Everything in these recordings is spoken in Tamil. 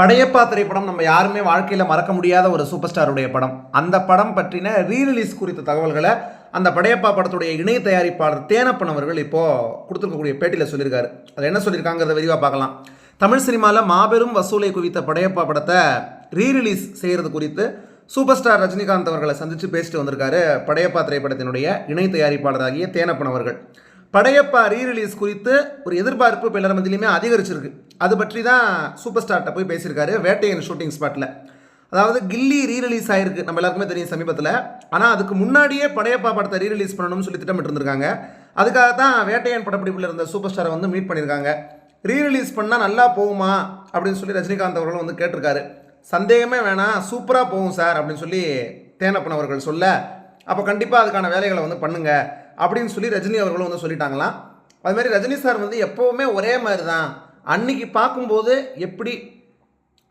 படையப்பா திரைப்படம் நம்ம யாருமே வாழ்க்கையில் மறக்க முடியாத ஒரு சூப்பர் ஸ்டாருடைய படம். அந்த படம் பற்றின ரீரிலீஸ் குறித்த தகவல்களை அந்த படையப்பா படத்துடைய இணை தயாரிப்பாளர் தேனப்பன் அவர்கள் இப்போது கொடுத்துருக்கக்கூடிய பேட்டியில் சொல்லியிருக்காரு. அது என்ன சொல்லியிருக்காங்கிறத விரிவாக பார்க்கலாம். தமிழ் சினிமாவில் மாபெரும் வசூலை குவித்த படையப்பா படத்தை ரீரிலீஸ் செய்கிறது குறித்து சூப்பர் ஸ்டார் ரஜினிகாந்த் அவர்களை சந்தித்து பேசிட்டு வந்திருக்காரு படையப்பா திரைப்படத்தினுடைய இணை தயாரிப்பாளராகிய தேனப்பன் அவர்கள். படையப்பா ரீரிலீஸ் குறித்து ஒரு எதிர்பார்ப்பு இப்போ எல்லார் மத்தியிலுமே அதிகரிச்சிருக்கு. அது பற்றி தான் சூப்பர் ஸ்டார்ட்ட போய் பேசியிருக்காரு வேட்டையன் ஷூட்டிங் ஸ்பாட்டில் அதாவது கில்லி ரீரிலீஸ் ஆயிருக்கு நம்ம எல்லாருக்குமே தெரியும் சமீபத்தில். ஆனால் அதுக்கு முன்னாடியே படையப்பா படத்தை ரீரிலீஸ் பண்ணணும்னு சொல்லி திட்டமிட்டு இருந்திருக்காங்க அதுக்காக தான் வேட்டையன் படப்பிடிப்பில் இருந்த சூப்பர் ஸ்டாரை வந்து மீட் பண்ணியிருக்காங்க. ரீரிலீஸ் பண்ணால் நல்லா போகுமா? அப்படின்னு சொல்லி ரஜினிகாந்த் அவர்களும் வந்து கேட்டிருக்காரு. சந்தேகமே வேணாம் சூப்பராக போகும் சார் அப்படின்னு சொல்லி தேனப்பன் அவர்கள் சொல்ல அப்போ கண்டிப்பாக அதுக்கான வேலைகளை வந்து பண்ணுங்கள் அப்படின்னு சொல்லி ரஜினி அவர்களும் வந்து சொல்லிட்டாங்களாம். அது மாதிரி ரஜினி சார் வந்து எப்போவுமே ஒரே மாதிரி தான் அன்னைக்கு பார்க்கும்போது எப்படி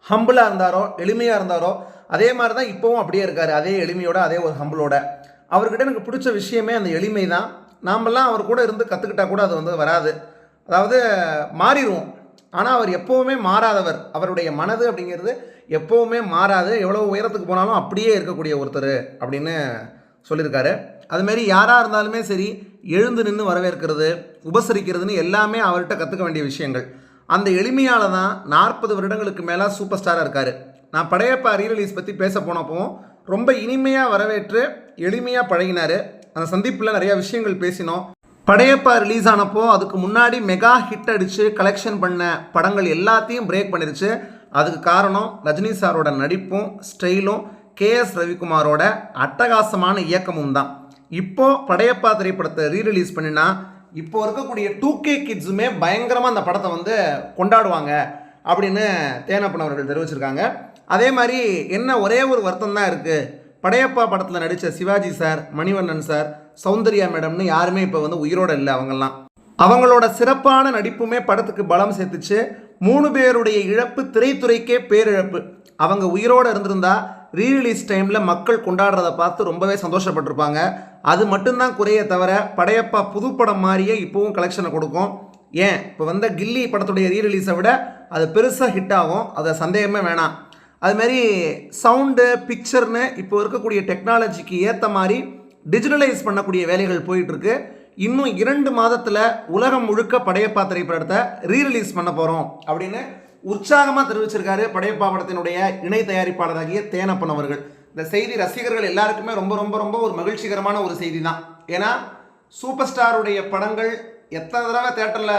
ஹம்பிளாக இருந்தாரோ எளிமையாக இருந்தாரோ அதே மாதிரி தான் இப்போவும் அப்படியே இருக்கார். அதே எளிமையோட அதே ஒரு ஹம்பிளோட அவர்கிட்ட எனக்கு பிடிச்ச விஷயமே அந்த எளிமை தான் நாமெல்லாம் அவர் கூட இருந்து கற்றுக்கிட்டா கூட அது வந்து வராது. அதாவது மாறிடுவோம். ஆனால் அவர் எப்போவுமே மாறாதவர். அவருடைய மனது அப்படிங்கிறது எப்போவுமே மாறாது. எவ்வளோ உயரத்துக்கு போனாலும் அப்படியே இருக்கக்கூடிய ஒருத்தர் அப்படின்னு சொல்லியிருக்காரு. அதுமாரி யாராக இருந்தாலுமே சரி எழுந்து நின்று வரவேற்கிறது உபசரிக்கிறதுன்னு எல்லாமே அவர்கிட்ட கற்றுக்க வேண்டிய விஷயங்கள். அந்த எளிமையால் தான் நாற்பது வருடங்களுக்கு மேலே சூப்பர் ஸ்டாராக இருக்கார். நான் படையப்பா ரீரிலீஸ் பற்றி பேச போனப்போ ரொம்ப இனிமையாக வரவேற்று எளிமையாக பழகினார். அந்த சந்திப்பில் நிறையா விஷயங்கள் பேசினோம். படையப்பா ரிலீஸ் ஆனப்போ அதுக்கு முன்னாடி மெகா ஹிட் அடித்து கலெக்ஷன் பண்ண படங்கள் எல்லாத்தையும் பிரேக் பண்ணிருச்சு. அதுக்கு காரணம் ரஜினி சாரோட நடிப்பும் ஸ்டைலும் கேஎஸ் ரவிக்குமாரோட அட்டகாசமான இயக்கமும் தான். இப்போ படையப்பா திரைப்படத்தை ரீரிலீஸ் பண்ணினா இப்போ இருக்கக்கூடிய டூ கே கிட்ஸுமே பயங்கரமாக அந்த படத்தை வந்து கொண்டாடுவாங்க அப்படின்னு தேனப்பன் அவர்கள் தெரிவிச்சிருக்காங்க. அதே மாதிரி என்ன ஒரே ஒரு வருத்தம் தான் இருக்குது படையப்பா படத்தில் நடித்த சிவாஜி சார் மணிவண்ணன் சார் சௌந்தர்யா மேடம்னு யாருமே இப்போ வந்து உயிரோடு இல்லை அவங்கெல்லாம். அவங்களோட சிறப்பான நடிப்புமே படத்துக்கு பலம் சேர்த்துச்சு. மூணு பேருடைய இழப்பு திரைத்துறைக்கே பேரிழப்பு. அவங்க உயிரோடு இருந்திருந்தா ரீரிலீஸ் டைமில் மக்கள் கொண்டாடுறத பார்த்து ரொம்பவே சந்தோஷப்பட்டிருப்பாங்க. அது மட்டும்தான் குறைய தவிர படையப்பா புதுப்படம் மாதிரியே இப்போவும் கலெக்ஷனை கொடுக்கும். ஏன்? இப்போ வந்த கில்லி படத்துடைய ரீரிலீஸை விட அது பெருசாக ஹிட் ஆகும். அதை சந்தேகமே வேணாம். அதுமாரி சவுண்டு பிக்சர்னு இப்போ இருக்கக்கூடிய டெக்னாலஜிக்கு ஏற்ற மாதிரி டிஜிட்டலைஸ் பண்ணக்கூடிய வேலைகள் போயிட்டுருக்கு. இன்னும் இரண்டு மாதத்தில் உலகம் முழுக்க படையப்பா திரைப்படத்தை ரீரிலீஸ் பண்ண போகிறோம் அப்படின்னு உற்சாகமாக தெரிவிச்சிருக்காரு படையப்பா படத்தினுடைய இணை தயாரிப்பாளராகிய தேனப்பன் அவர்கள். இந்த செய்தி ரசிகர்கள் எல்லாருக்குமே ரொம்ப ரொம்ப ரொம்ப ஒரு மகிழ்ச்சிகரமான ஒரு செய்தி தான் ஏன்னா சூப்பர் ஸ்டாருடைய படங்கள் எத்தனை தடவை தேட்டரில்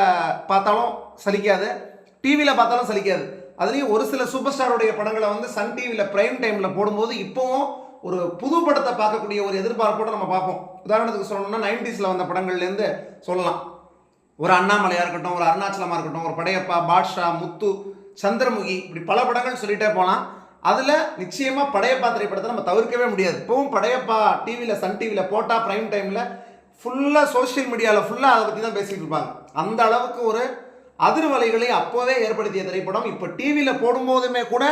பார்த்தாலும் சலிக்காது டிவியில் பார்த்தாலும் சலிக்காது. அதுலேயும் ஒரு சில சூப்பர் ஸ்டாருடைய படங்களை வந்து சன் டிவியில் ப்ரைம் டைமில் போடும்போது இப்போவும் ஒரு புது படத்தை பார்க்கக்கூடிய ஒரு எதிர்பார்ப்போடு நம்ம பார்ப்போம். உதாரணத்துக்கு சொல்லணும்னா நைன்டிஸில் வந்த படங்கள்லேருந்து சொல்லலாம். ஒரு அண்ணாமலையாக இருக்கட்டும் ஒரு அருணாச்சலமாக இருக்கட்டும் ஒரு படையப்பா பாட்ஷா முத்து சந்திரமுகி இப்படி பல படங்கள் சொல்லிட்டே போகலாம். அதில் நிச்சயமாக படையப்பா திரைப்படத்தை நம்ம தவிர்க்கவே முடியாது. இப்போவும் படையப்பா டிவியில் சன் டிவியில் போட்டால் ப்ரைம் டைமில் ஃபுல்லாக சோஷியல் மீடியாவில் ஃபுல்லாக அதை பற்றி தான் பேசிகிட்டு இருப்பாங்க. அந்த அளவுக்கு ஒரு அதிர்வலைகளை அப்போவே ஏற்படுத்திய திரைப்படம். இப்போ டிவியில் போடும்போதுமே கூட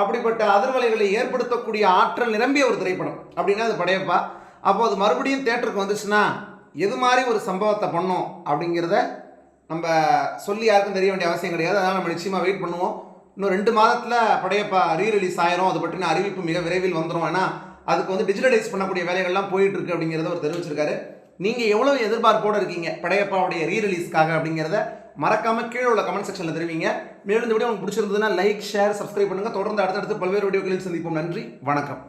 அப்படிப்பட்ட அதிர்வலைகளை ஏற்படுத்தக்கூடிய ஆற்றல் நிரம்பிய ஒரு திரைப்படம். அப்படின்னா அது படையப்பா. அப்போ அது மறுபடியும் தேட்டருக்கு வந்துச்சுன்னா எது மாதிரி ஒரு சம்பவத்தை பண்ணோம் அப்படிங்கிறத நம்ம சொல்லி யாருக்கும் தெரிய வேண்டிய அவசியம் கிடையாது. அதனால் நம்ம நிச்சயமாக வெயிட் பண்ணுவோம். இன்னும் ரெண்டு மாதத்தில் படையப்பா ரீ ரிலீஸ் ஆயிரும். அது பற்றின அறிவிப்பு மிக விரைவில் வந்துடும் ஏன்னா அதுக்கு வந்து டிஜிட்டலைஸ் பண்ணக்கூடிய வேலைகள்லாம் போயிட்டு இருக்கு அப்படிங்கிறத அவர் தெரிவிச்சிருக்காரு. நீங்கள் எவ்வளோ எதிர்பார்ப்போடு இருக்கீங்க படையப்பாவுடைய ரீ ரிலீஸ்க்காக அப்படிங்கிறத? மறக்காம கீழே உள்ள கமெண்ட் செக்ஷனில் தெரிவிங்க. மேலும் இந்த வீடியோ உங்களுக்கு பிடிச்சிருந்ததுன்னா லைக் ஷேர் சப்ஸ்கிரைப் பண்ணுங்கள் தொடர்ந்து அடுத்தடுத்து பல்வேறு வீடியோக்களில் சந்திப்போம். நன்றி வணக்கம்.